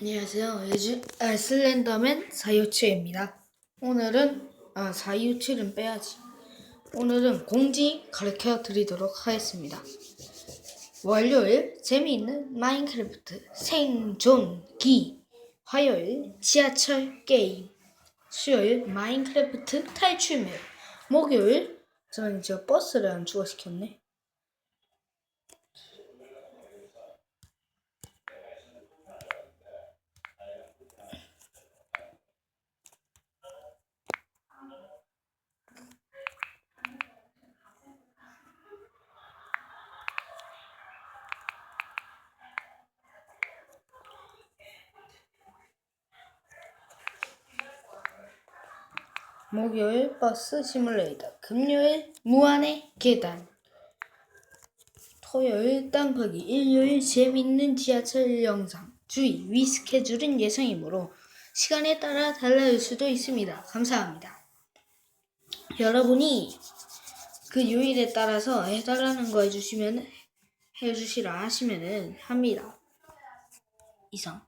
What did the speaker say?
안녕하세요. 예주, 아, 슬렌더맨 427입니다. 오늘은, 아, 427은 빼야지. 오늘은 공지 가르쳐 드리도록 하겠습니다. 월요일 재미있는 마인크래프트 생존기. 화요일 지하철 게임. 수요일 마인크래프트 탈출 맵. 목요일 저는 저 버스를 안 추가시켰네. 목요일 버스 시뮬레이터, 금요일 무한의 계단, 토요일 땅파기, 일요일 재밌는 지하철 영상. 주의, 위 스케줄은 예상이므로 시간에 따라 달라질 수도 있습니다. 감사합니다. 여러분이 그 요일에 따라서 해달라는 거 해주시면 해주시라 하시면은 합니다. 이상.